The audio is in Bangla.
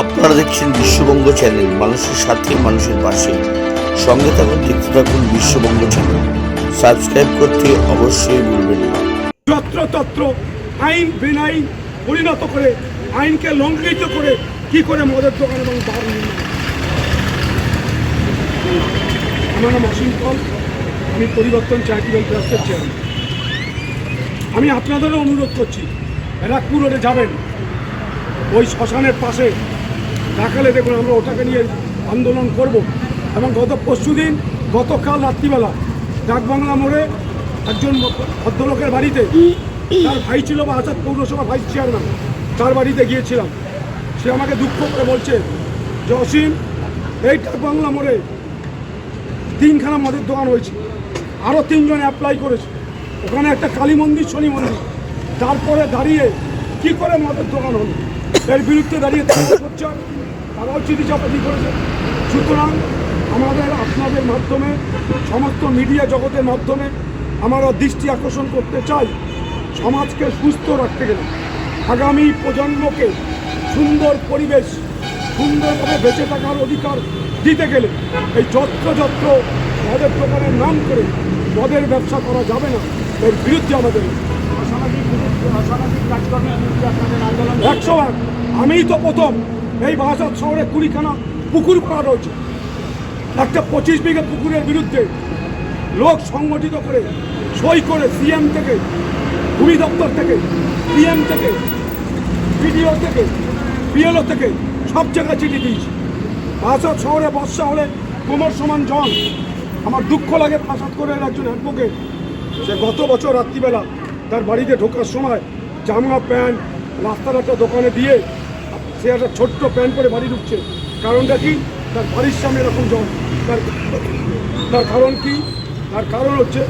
আপনারা দেখছেন বিশ্ববঙ্গ চ্যানেল, মানুষের সাথে মানুষের পাশে। সঙ্গে থাকুন, দেখতে থাকুন বিশ্ববঙ্গ চ্যানেল। সাবস্ক্রাইব করতে অবশ্যই ভুলবেন না। যত্রতত্র আইন বেনাইন পরিণত করে, আইনকে লঙ্ঘিত করে কি করে মদের দোকান এবং বার আমার নাম অসীম পাল, আমি পরিবর্তন চ্যারিটেবল ট্রাস্টের চেয়ারম্যান আমি আপনাদেরও অনুরোধ করছি, ব্যারাকপুর রোডে যাবেন। ওই শ্মশানের পাশে দেখালে দেখুন আমরা ওটাকে নিয়ে আন্দোলন করব। এবং গত পরশু দিন, গতকাল রাত্রিবেলা ডাকবাংলা মোড়ে একজন ভদ্রলোকের বাড়িতে তার ভাই ছিল বা আসাদ পৌরসভা ভাইস চেয়ারম্যান, তার বাড়িতে গিয়েছিলাম। সে আমাকে দুঃখ করে বলছে, যে অসীম, এই ডাকবাংলা মোড়ে তিনখানা মদের দোকান হয়েছে। আরও তিনজন অ্যাপ্লাই করেছে। ওখানে একটা কালী মন্দির, শনি মন্দির। তারপরে দাঁড়িয়ে কি করে মদের দোকান হলো? এর বিরুদ্ধে দাঁড়িয়ে তারা তারাও চিঠিচাপাতি করেছে। সুতরাং আমাদের আপনাদের মাধ্যমে সমস্ত মিডিয়া জগতের মাধ্যমে আমরা দৃষ্টি আকর্ষণ করতে চাই সমাজকে সুস্থ রাখতে গেলে। আগামী প্রজন্মকে সুন্দর পরিবেশ সুন্দরভাবে বেঁচে থাকার অধিকার দিতে গেলে এই যত্র যত্র মদের দোকানের নাম করে মদের ব্যবসা করা যাবে না। এর বিরুদ্ধে আমাদের আন্দোলন একশো আমিই তো প্রথম। এই বাসাত শহরে কুড়িখানা পুকুর করা রয়েছে। একটা পঁচিশ বিঘে পুকুরের বিরুদ্ধে লোক সংগঠিত করে, সই করে সিএম থেকে, ভূমি দপ্তর থেকে, পিএম থেকে বিডিও থেকে বিএলও থেকে সব জায়গায় চিঠি দিয়েছি। বাসাত শহরে বর্ষা হলে কোমর সমান জল। আমার দুঃখ লাগে বাসাত করে একজন অ্যাডভোকেট সে গত বছর রাত্রিবেলা তার বাড়িতে ঢোকার সময় জামা, প্যান্ট রাস্তার একটা দোকানে দিয়ে সে একটা ছোট্ট প্যান্ট পরে বাড়ি ঢুকছে। কারণটা কি? তার বাড়ির সামনে এরকম জল তার তার কারণ কি? তার কারণ হচ্ছে